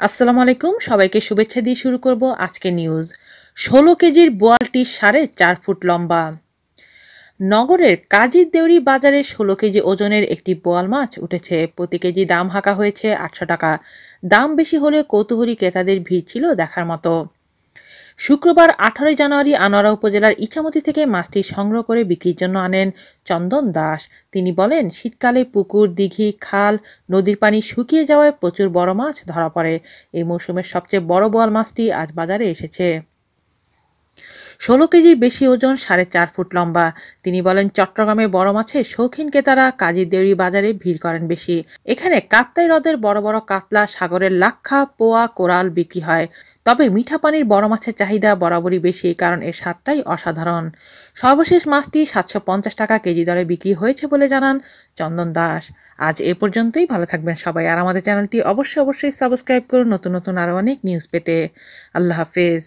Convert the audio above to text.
আসসালামু আলাইকুম, সবাইকে শুভেচ্ছা দিয়ে শুরু করব আজকে নিউজ ষোলো কেজির বোয়ালটি সাড়ে চার ফুট লম্বা। নগরের কাজীর দেউরি বাজারে ষোলো কেজি ওজনের একটি বোয়াল মাছ উঠেছে। প্রতি কেজি দাম হাঁকা হয়েছে আটশো টাকা। দাম বেশি হলে কৌতূহলী ক্রেতাদের ভিড় ছিল দেখার মতো। শুক্রবার আঠারোই জানুয়ারি আনোয়ারা উপজেলার ইচ্ছামতি থেকে মাছটি সংগ্রহ করে বিক্রির জন্য আনেন চন্দন দাস। তিনি বলেন, শীতকালে পুকুর, দিঘি, খাল, নদীর পানি শুকিয়ে যাওয়ায় প্রচুর বড় মাছ ধরা পড়ে। এই মৌসুমের সবচেয়ে বড় বোয়াল মাছটি আজ বাজারে এসেছে। ষোলো কেজির বেশি ওজন সাড়ে চার ফুট লম্বা। তিনি বলেন, চট্টগ্রামে বড় মাছের শৌখিন ক্রেতারা কাজীর দেউরি বাজারে ভিড় করেন বেশি। এখানে কাপ্তাই হ্রদের বড় বড় কাতলা, সাগরের লাক্ষা, পোয়া, কোরাল বিক্রি হয়। তবে মিঠা পানির বড় মাছের চাহিদা বরাবরই বেশি, কারণ এর স্বাদটাই অসাধারণ। সর্বশেষ মাছটি সাতশো পঞ্চাশ টাকা কেজি দরে বিক্রি হয়েছে বলে জানান চন্দন দাস। আজ এ পর্যন্তই, ভালো থাকবেন সবাই। আর আমাদের চ্যানেলটি অবশ্যই অবশ্যই সাবস্ক্রাইব করুন নতুন নতুন আরও অনেক নিউজ পেতে। আল্লাহ হাফেজ।